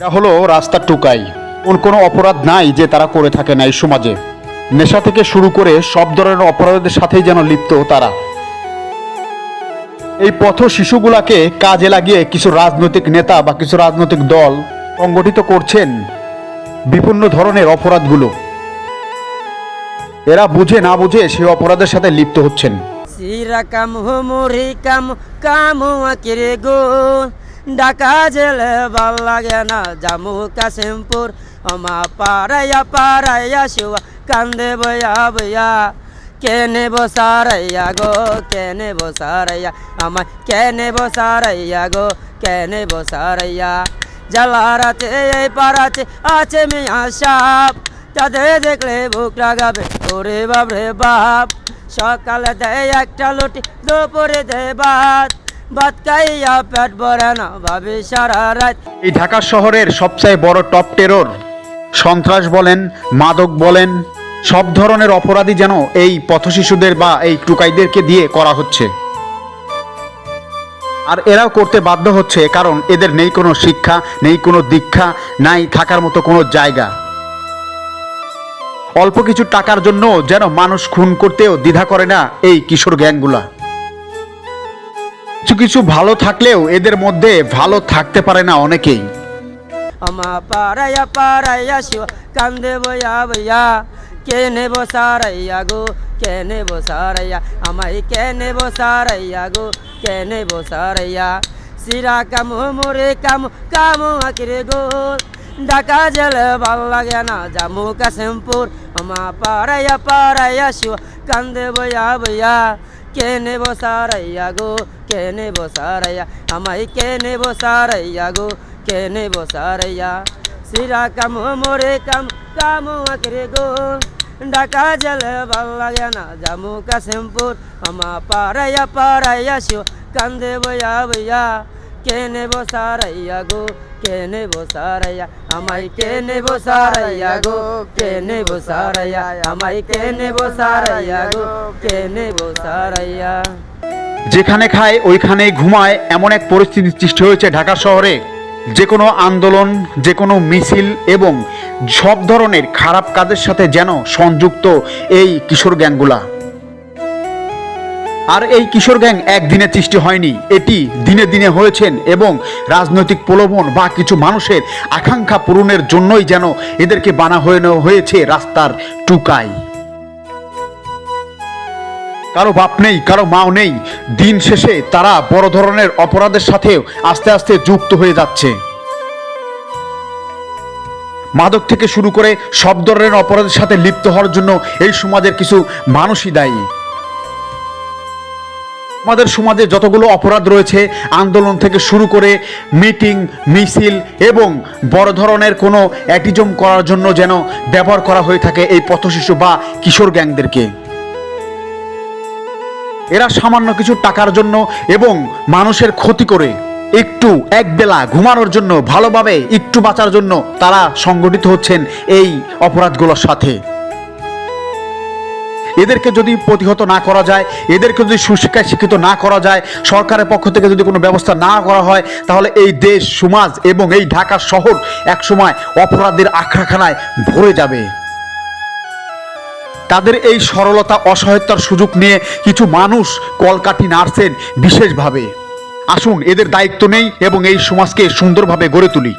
এটা হলো রাস্তার টুকাই। কোন অপরাধ নাই যে তারা করে থাকে না এই সমাজে। নেশা থেকে শুরু করে সব ধরনের অপরাধের সাথেই যেন লিপ্ত তারা। এই পথ শিশুগুলাকে কাজে লাগিয়ে কিছু রাজনৈতিক নেতা বা কিছু রাজনৈতিক দল সংগঠিত করছেন বিভিন্ন ধরনের অপরাধগুলো। এরা বুঝে না বুঝে সেই অপরাধের সাথে লিপ্ত হচ্ছেন। ডাকা জেলে ভালো লাগে না। জামু কাশিমপুর আমা পারাইয়া পারাইয়া শিবা কান্দে বয়া বয়া কেনে বসারাইয়া গো কেনে বসারাইয়া আমায় কেনে বসারাইয়া গো কেনে বসারাইয়া জালারাতে এই পারাতে আছে মিয়া সাপ। তাদের দেখলে বুক লাগাবে ওরে বাবরে বাপ। সকালে দেয় একটা লুটি, দুপুরে দেয় ভাত। এই ঢাকা শহরের সবচেয়ে বড় টপ টেরর, সন্ত্রাস বলেন, মাদক বলেন, সব ধরনের অপরাধী যেন এই পথশিশুদের বা এই টুকাইদেরকে দিয়ে করা হচ্ছে। আর এরাও করতে বাধ্য হচ্ছে, কারণ এদের নেই কোনো শিক্ষা, নেই কোনো দীক্ষা, নাই থাকার মতো কোনো জায়গা। অল্প কিছু টাকার জন্য যেন মানুষ খুন করতেও দ্বিধা করে না এই কিশোর গ্যাংগুলা। কিছু কিছু ভালো থাকলেও এদের মধ্যে ভালো থাকতে পারে না অনেকেই। আমা পারাইয়া কান্দে কেনে বসারাইয়া গো বসারাইয়া আমায় কেনে বসারাইয়া গো সিরা কাম গো জেলে ভালো লাগে না, জামু কাশিমপুর। আমা পারাইয়া পারাইয়া শিব, কান্দে বয়া বয়া কেনে বসারাইয়া গো কেনে বসারাইয়া আমায় কেনে বসারাইয়া গো কেনে বসারাইয়া সিরা কাম মোরে কাম কাম আকরে গো ডাকা জলে ভালো লাগে না জামু কাশিমপুর আমা পারাইয়া পারাইয়া শিও কান্দে বইয়া বইয়া কেনে বসারাইয়া গো, কেনে বসারাইয়া আমায় কেনে বসারাইয়া গো, কেনে বসারাইয়া আমায় কেনে বসারাইয়া গো, কেনে বসারাইয়া যেখানে খায় ওইখানে ঘুমায়, এমন এক পরিস্থিতি সৃষ্টি হয়েছে ঢাকা শহরে। যে কোনো আন্দোলন, যে কোনো মিছিল এবং সব ধরনের খারাপ কাজের সাথে যেন সংযুক্ত এই কিশোর গ্যাংগুলা। আর এই কিশোর গ্যাং একদিনে সৃষ্টি হয়নি। এটি দিনে দিনে হয়েছেন এবং রাজনৈতিক প্রলোভন বা কিছু মানুষের আকাঙ্ক্ষা পূরণের জন্যই যেন এদেরকে বানা হয়ে হয়েছে রাস্তার টুকাই কারও বাপ নেই, কারও মাও নেই। দিন শেষে তারা বড় ধরনের অপরাধের সাথেও আস্তে আস্তে যুক্ত হয়ে যাচ্ছে। মাদক থেকে শুরু করে সব ধরনের অপরাধের সাথে লিপ্ত হওয়ার জন্য এই সমাজের কিছু মানুষই দায়ী। আমাদের সমাজে যতগুলো অপরাধ রয়েছে, আন্দোলন থেকে শুরু করে মিটিং, মিছিল এবং বড় ধরনের কোনো অ্যাটিজম করার জন্য যেন ব্যবহার করা হয়ে থাকে এই পথশিশু বা কিশোর গ্যাংদেরকে। এরা সামান্য কিছু টাকার জন্য এবং মানুষের ক্ষতি করে একটু একবেলা ঘুমানোর জন্য, ভালোভাবে একটু বাঁচার জন্য তারা সংগঠিত হচ্ছেন এই অপরাধগুলোর সাথে। এদেরকে যদি প্রতিহত না করা যায়, এদেরকে যদি সুশিক্ষায় শিক্ষিত না করা যায়, সরকারের পক্ষ থেকে যদি কোনো ব্যবস্থা না করা হয়, তাহলে এই দেশ, সমাজ এবং এই ঢাকা শহর একসময় অপরাধের আখড়াখানায় ভরে যাবে। তাদের এই সরলতা, অসহায়তার সুযোগ নিয়ে কিছু মানুষ কলকাঠি নাড়ছেন বিশেষভাবে। আসুন, এদের দায়িত্ব নেই এবং এই সমাজকে সুন্দরভাবে গড়ে তুলি।